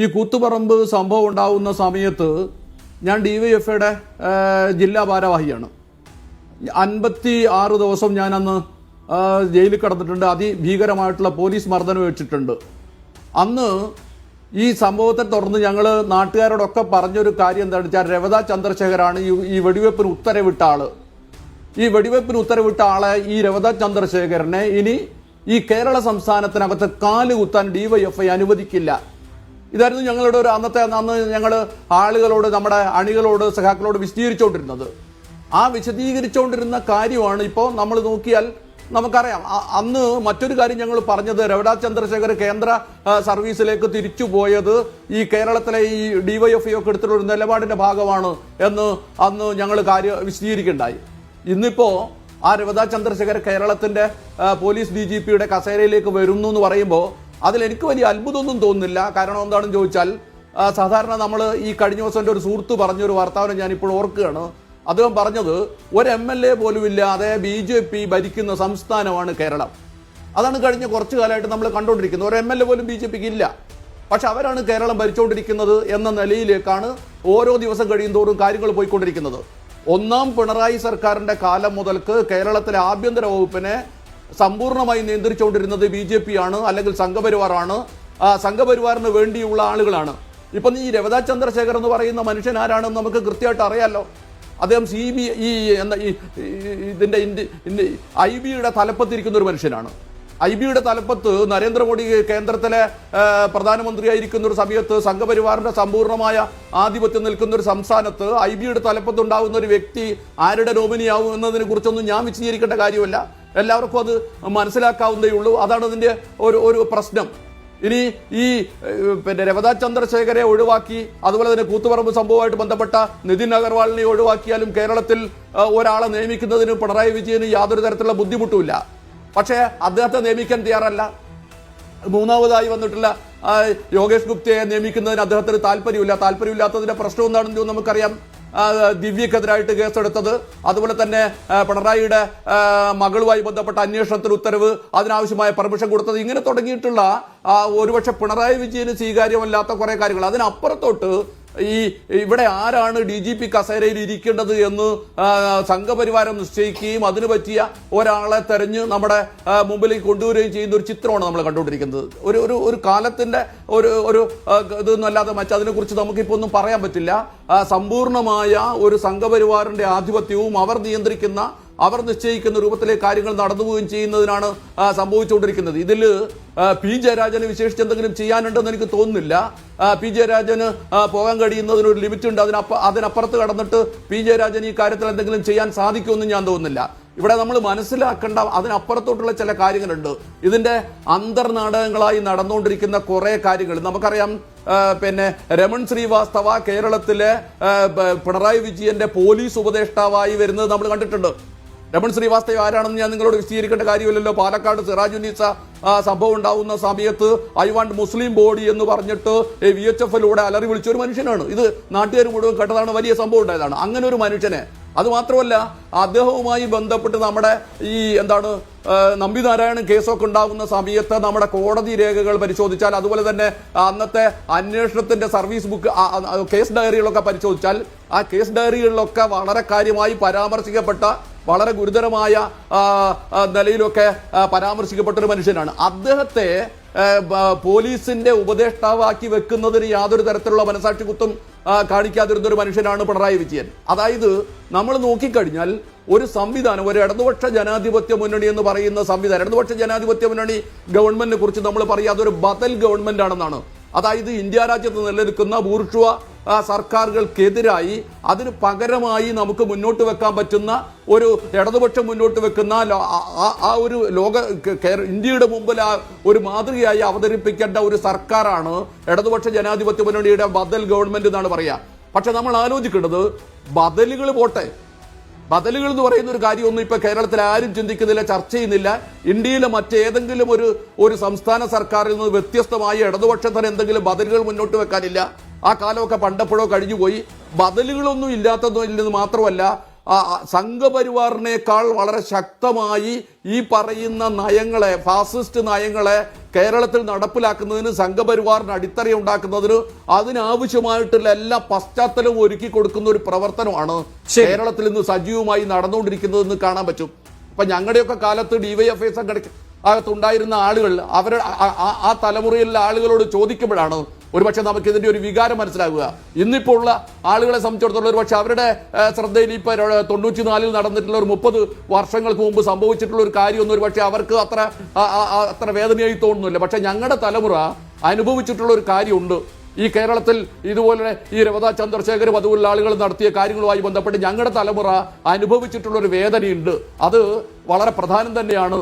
ഈ കൂത്തുപറമ്പ് സംഭവം ഉണ്ടാവുന്ന സമയത്ത് ഞാൻ ഡി വൈ എഫ് ഐയുടെ ജില്ലാ ഭാരവാഹിയാണ്. അൻപത്തി ആറ് ദിവസം ഞാൻ അന്ന് ജയിലിൽ കിടന്നിട്ടുണ്ട്. അതിഭീകരമായിട്ടുള്ള പോലീസ് മർദ്ദനം വെച്ചിട്ടുണ്ട് അന്ന് ഈ സംഭവത്തെ തുടർന്ന് ഞങ്ങൾ നാട്ടുകാരോടൊക്കെ പറഞ്ഞൊരു കാര്യം എന്താണെന്ന് വെച്ചാൽ രവത ചന്ദ്രശേഖരാണ് ഈ വെടിവെപ്പിന് ഉത്തരവിട്ട ആൾ. ഈ വെടിവെപ്പിന് ഉത്തരവിട്ട ആളെ ഈ രവത ചന്ദ്രശേഖരനെ ഇനി ഈ കേരള സംസ്ഥാനത്തിനകത്ത് കാൽ കുത്താൻ ഡിവൈഎഫ്ഐ അനുവദിക്കില്ല. ഇതായിരുന്നു ഞങ്ങളുടെ ഒരു അന്നത്തെ അന്ന് ഞങ്ങൾ ആളുകളോട് നമ്മുടെ അണികളോട് സഖാക്കളോട് വിശദീകരിച്ചുകൊണ്ടിരുന്നത്. ആ വിശദീകരിച്ചുകൊണ്ടിരുന്ന കാര്യമാണ് ഇപ്പോൾ നമ്മൾ നോക്കിയാൽ നമുക്കറിയാം. അന്ന് മറ്റൊരു കാര്യം ഞങ്ങൾ പറഞ്ഞത് രവടാ ചന്ദ്രശേഖർ കേന്ദ്ര സർവീസിലേക്ക് തിരിച്ചു പോയത് ഈ കേരളത്തിലെ ഈ ഡിവൈഎഫ്ഐ ഒക്കെ എടുത്തിട്ടുള്ള ഒരു നിലപാടിന്റെ ഭാഗമാണ് എന്ന് അന്ന് ഞങ്ങൾ കാര്യം വിശദീകരിക്കുണ്ടായി ഇന്നിപ്പോ ആ രവതാ ചന്ദ്രശേഖർ കേരളത്തിന്റെ പോലീസ് ഡി ജി പിയുടെ കസേരയിലേക്ക് വരുന്നു എന്ന് പറയുമ്പോൾ അതിൽ എനിക്ക് വലിയ അത്ഭുതമൊന്നും തോന്നുന്നില്ല. കാരണം എന്താണെന്ന് ചോദിച്ചാൽ സാധാരണ നമ്മൾ ഈ കഴിഞ്ഞ ദിവസം എന്റെ ഒരു സുഹൃത്ത് പറഞ്ഞൊരു വാർത്താവിനെ ഞാനിപ്പോൾ ഓർക്കുകയാണ്. അദ്ദേഹം പറഞ്ഞത് ഒരു എം എൽ എ പോലും ഇല്ലാതെ ബി ജെ പി ഭരിക്കുന്ന സംസ്ഥാനമാണ് കേരളം. അതാണ് കഴിഞ്ഞ കുറച്ചു കാലമായിട്ട് നമ്മൾ കണ്ടുകൊണ്ടിരിക്കുന്നത്. ഒരു എം എൽ എ പോലും ബി ജെ പിക്ക് ഇല്ല. പക്ഷെ അവരാണ് കേരളം ഭരിച്ചുകൊണ്ടിരിക്കുന്നത് എന്ന നിലയിലേക്കാണ് ഓരോ ദിവസം കഴിയുന്തോറും കാര്യങ്ങൾ പോയിക്കൊണ്ടിരിക്കുന്നത്. ഒന്നാം പിണറായി സർക്കാരിന്റെ കാലം മുതൽക്ക് കേരളത്തിലെ ആഭ്യന്തര വകുപ്പിനെ സമ്പൂർണമായി നിയന്ത്രിച്ചുകൊണ്ടിരുന്നത് ബി ജെ പി ആണ് അല്ലെങ്കിൽ സംഘപരിവാറാണ്. സംഘപരിവാറിന് വേണ്ടിയുള്ള ആളുകളാണ്. ഇപ്പം ഈ രവിതാ ചന്ദ്രശേഖർ എന്ന് പറയുന്ന മനുഷ്യൻ ആരാണെന്ന് നമുക്ക് കൃത്യമായിട്ട് അറിയാലോ? അദ്ദേഹം സി ബി ഈ എന്താ ഈ ഇന്ത്യ ഐ ബിയുടെ തലപ്പത്തിരിക്കുന്ന ഒരു മനുഷ്യനാണ്. ഐ ബിയുടെ തലപ്പത്ത് നരേന്ദ്രമോദി കേന്ദ്രത്തിലെ പ്രധാനമന്ത്രി പ്രധാനമന്ത്രിയായിരിക്കുന്ന ഒരു സമയത്ത് സംഘപരിവാറിന്റെ സമ്പൂർണമായ ആധിപത്യം നിൽക്കുന്ന ഒരു സംസ്ഥാനത്ത് ഐ ബിയുടെ തലപ്പത്ത് ഉണ്ടാകുന്ന ഒരു വ്യക്തി ആരുടെ നോമിനിയാവും എന്നതിനെ കുറിച്ചൊന്നും ഞാൻ വിശദീകരിക്കേണ്ട കാര്യമല്ല. എല്ലാവർക്കും അത് മനസ്സിലാക്കാവുന്നേ ഉള്ളൂ അതാണ് അതിന്റെ ഒരു ഒരു പ്രശ്നം. ഇനി ഈ പിന്നെ രവതാ ചന്ദ്രശേഖരെ ഒഴിവാക്കി അതുപോലെ തന്നെ കൂത്തുപറമ്പ് സംഭവമായിട്ട് ബന്ധപ്പെട്ട നിതിൻ അഗർവാളിനെ ഒഴിവാക്കിയാലും കേരളത്തിൽ ഒരാളെ നിയമിക്കുന്നതിന് പിണറായി വിജയന് യാതൊരു തരത്തിലുള്ള ബുദ്ധിമുട്ടുമില്ല. പക്ഷേ അദ്ദേഹത്തെ നിയമിക്കാൻ തയ്യാറല്ല. മൂന്നാമതായി വന്നിട്ടുള്ള യോഗേഷ് ഗുപ്തയെ നിയമിക്കുന്നതിന് അദ്ദേഹത്തിന് താല്പര്യമില്ല. താല്പര്യമില്ലാത്തതിന്റെ പ്രശ്നം എന്താണെന്ന് നമുക്കറിയാം. ദിവ്യക്കെതിരായിട്ട് കേസെടുത്തത്. അതുപോലെ തന്നെ പിണറായിയുടെ മകളുമായി ബന്ധപ്പെട്ട അന്വേഷണത്തിന് ഉത്തരവ് അതിനാവശ്യമായ പെർമിഷൻ കൊടുത്തത്. ഇങ്ങനെ തുടങ്ങിയിട്ടുള്ള ഒരുപക്ഷെ പിണറായി വിജയന് സ്വീകാര്യമല്ലാത്ത കുറെ കാര്യങ്ങൾ. അതിനപ്പുറത്തോട്ട് ഈ ഇവിടെ ആരാണ് ഡി ജി പി കസേരയിൽ ഇരിക്കേണ്ടത് എന്ന് സംഘപരിവാരം നിശ്ചയിക്കുകയും അതിനു പറ്റിയ ഒരാളെ തെരഞ്ഞ് നമ്മുടെ മുമ്പിലേക്ക് കൊണ്ടുവരികയും ചെയ്യുന്ന ഒരു ചിത്രമാണ് നമ്മൾ കണ്ടുകൊണ്ടിരിക്കുന്നത്. ഒരു ഒരു ഒരു കാലത്തിന്റെ ഒരു ഒരു ഇതൊന്നും അല്ലാതെ മറ്റേ അതിനെക്കുറിച്ച് നമുക്കിപ്പോൾ ഒന്നും പറയാൻ പറ്റില്ല. സമ്പൂർണമായ ഒരു സംഘപരിവാറിന്റെ ആധിപത്യവും അവർ നിയന്ത്രിക്കുന്ന അവർ നിശ്ചയിക്കുന്ന രൂപത്തിലെ കാര്യങ്ങൾ നടന്നു പോവുകയും ചെയ്യുന്നതിനാണ് സംഭവിച്ചുകൊണ്ടിരിക്കുന്നത്. ഇതിൽ പി. ജയരാജന് വിശേഷിച്ച് എന്തെങ്കിലും ചെയ്യാനുണ്ടെന്ന് എനിക്ക് തോന്നുന്നില്ല. പി. ജയരാജന് പോകാൻ കഴിയുന്നതിന് ഒരു ലിമിറ്റ് ഉണ്ട് അതിനപ്പ അതിനപ്പുറത്ത് കടന്നിട്ട് പി. ജയരാജൻ ഈ കാര്യത്തിൽ എന്തെങ്കിലും ചെയ്യാൻ സാധിക്കുമെന്ന് ഞാൻ തോന്നുന്നില്ല. ഇവിടെ നമ്മൾ മനസ്സിലാക്കേണ്ട അതിനപ്പുറത്തോട്ടുള്ള ചില കാര്യങ്ങളുണ്ട്. ഇതിന്റെ അന്തർനാടകങ്ങളായി നടന്നുകൊണ്ടിരിക്കുന്ന കുറെ കാര്യങ്ങൾ. നമുക്കറിയാം പിന്നെ രമൺ ശ്രീവാസ്തവ കേരളത്തിലെ പിണറായി വിജയന്റെ പോലീസ് ഉപദേഷ്ടാവായി വരുന്നത് നമ്മൾ കണ്ടിട്ടുണ്ട്. രമൺ ശ്രീവാസ്തവ ആരാണെന്ന് ഞാൻ നിങ്ങളോട് വിശദീകരിക്കേണ്ട കാര്യമില്ലല്ലോ. പാലക്കാട് സിറാജുന്നീസ ആ, സംഭവം ഉണ്ടാവുന്ന സമയത്ത് ഐ വാണ്ട് മുസ്ലിം ബോഡി എന്ന് പറഞ്ഞിട്ട് വി എച്ച് എഫിലൂടെ അലറി വിളിച്ച ഒരു മനുഷ്യനാണ്. ഇത് നാട്ടുകാർ മുഴുവൻ കേട്ടതാണ് വലിയ സംഭവം ഉണ്ടായതാണ്. അങ്ങനെ ഒരു മനുഷ്യനെ. അത് മാത്രമല്ല അദ്ദേഹവുമായി ബന്ധപ്പെട്ട് നമ്മുടെ ഈ എന്താണ് നമ്പി നമ്പിനാരായണൻ കേസൊക്കെ ഉണ്ടാകുന്ന സമയത്ത് നമ്മുടെ കോടതി രേഖകൾ പരിശോധിച്ചാൽ അതുപോലെ തന്നെ അന്നത്തെ അന്വേഷണത്തിന്റെ സർവീസ് ബുക്ക് കേസ് ഡയറികളൊക്കെ പരിശോധിച്ചാൽ ആ കേസ് ഡയറികളിലൊക്കെ വളരെ കാര്യമായി പരാമർശിക്കപ്പെട്ട വളരെ ഗുരുതരമായ നിലയിലൊക്കെ പരാമർശിക്കപ്പെട്ട ഒരു മനുഷ്യനാണ്. അദ്ദേഹത്തെ പോലീസിന്റെ ഉപദേഷ്ടാവാക്കി വെക്കുന്നതിന് യാതൊരു തരത്തിലുള്ള മനസാക്ഷി കുത്തും കാണിക്കാതിരുന്ന ഒരു മനുഷ്യനാണ് പിണറായി വിജയൻ. അതായത് നമ്മൾ നോക്കിക്കഴിഞ്ഞാൽ ഒരു സംവിധാനം ഒരു ഇടതുപക്ഷ ജനാധിപത്യ മുന്നണി എന്ന് പറയുന്ന സംവിധാനം ഇടതുപക്ഷ ജനാധിപത്യ മുന്നണി ഗവൺമെന്റിനെ കുറിച്ച് നമ്മൾ പറയാതെ ഒരു ബദൽ ഗവൺമെന്റ് ആണെന്നാണ് അതായത് ഇന്ത്യ രാജ്യത്ത് നിലനിൽക്കുന്ന ബൂർഷുവ സർക്കാരുകൾക്കെതിരായി അതിന് പകരമായി നമുക്ക് മുന്നോട്ട് വെക്കാൻ പറ്റുന്ന ഒരു ഇടതുപക്ഷം മുന്നോട്ട് വെക്കുന്ന ആ- ഒരു ലോക ഇന്ത്യയുടെ മുമ്പിൽ ആ ഒരു മാതൃകയായി അവതരിപ്പിക്കേണ്ട ഒരു സർക്കാരാണ് ഇടതുപക്ഷ ജനാധിപത്യ മുന്നണിയുടെ ബദൽ ഗവൺമെന്റ് എന്നാണ് പറയുക പക്ഷെ നമ്മൾ ആലോചിക്കേണ്ടത് ബദലുകൾ പോട്ടെ. ബദലുകൾ എന്ന് പറയുന്ന ഒരു കാര്യമൊന്നും ഇപ്പൊ കേരളത്തിൽ ആരും ചിന്തിക്കുന്നില്ല ചർച്ച ചെയ്യുന്നില്ല. ഇന്ത്യയിലെ മറ്റേതെങ്കിലും ഒരു ഒരു സംസ്ഥാന സർക്കാരിൽ നിന്ന് വ്യത്യസ്തമായ ഇടതുപക്ഷത്തിന് എന്തെങ്കിലും ബദലുകൾ മുന്നോട്ട് വെക്കാനില്ല. ആ കാലമൊക്കെ പണ്ടപ്പോഴോ കഴിഞ്ഞു പോയി ബദലുകളൊന്നും ഇല്ലാത്തതോ ഇല്ലെന്ന് മാത്രമല്ല സംഘപരിവാറിനേക്കാൾ വളരെ ശക്തമായി ഈ പറയുന്ന നയങ്ങളെ ഫാസിസ്റ്റ് നയങ്ങളെ കേരളത്തിൽ നടപ്പിലാക്കുന്നതിന് സംഘപരിവാറിന് അടിത്തറ ഉണ്ടാക്കുന്നതിന് അതിനാവശ്യമായിട്ടുള്ള എല്ലാ പശ്ചാത്തലവും ഒരുക്കി കൊടുക്കുന്ന ഒരു പ്രവർത്തനമാണ് കേരളത്തിൽ ഇന്ന് സജീവമായി നടന്നുകൊണ്ടിരിക്കുന്നതെന്ന് കാണാൻ പറ്റും. ഇപ്പൊ ഞങ്ങളുടെയൊക്കെ കാലത്ത് ഡിവൈഎഫ്ഐ സംഘടന അകത്തുണ്ടായിരുന്ന ആളുകൾ അവരുടെ ആ- തലമുറയിലുള്ള ആളുകളോട് ചോദിക്കുമ്പോഴാണ് ഒരുപക്ഷെ നമുക്ക് ഇതിന്റെ ഒരു വികാരം മനസ്സിലാകുക. ഇന്നിപ്പോൾ ഉള്ള ആളുകളെ സംബന്ധിച്ചിടത്തോളം ഒരുപക്ഷെ അവരുടെ ശ്രദ്ധയിൽ ഇപ്പോൾ തൊണ്ണൂറ്റി നാലിൽ നടന്നിട്ടുള്ള ഒരു മുപ്പത് വർഷങ്ങൾക്ക് മുമ്പ് സംഭവിച്ചിട്ടുള്ള ഒരു കാര്യമൊന്നും ഒരുപക്ഷെ അവർക്ക് അത്ര അത്ര വേദനയായി തോന്നുന്നില്ല. പക്ഷെ ഞങ്ങളുടെ തലമുറ അനുഭവിച്ചിട്ടുള്ള ഒരു കാര്യമുണ്ട്. ഈ കേരളത്തിൽ ഇതുപോലെ ഈ രവത ചന്ദ്രശേഖരും അതുപോലുള്ള ആളുകൾ നടത്തിയ കാര്യങ്ങളുമായി ബന്ധപ്പെട്ട് ഞങ്ങളുടെ തലമുറ അനുഭവിച്ചിട്ടുള്ള ഒരു വേദനയുണ്ട്. അത് വളരെ പ്രധാനം തന്നെയാണ്.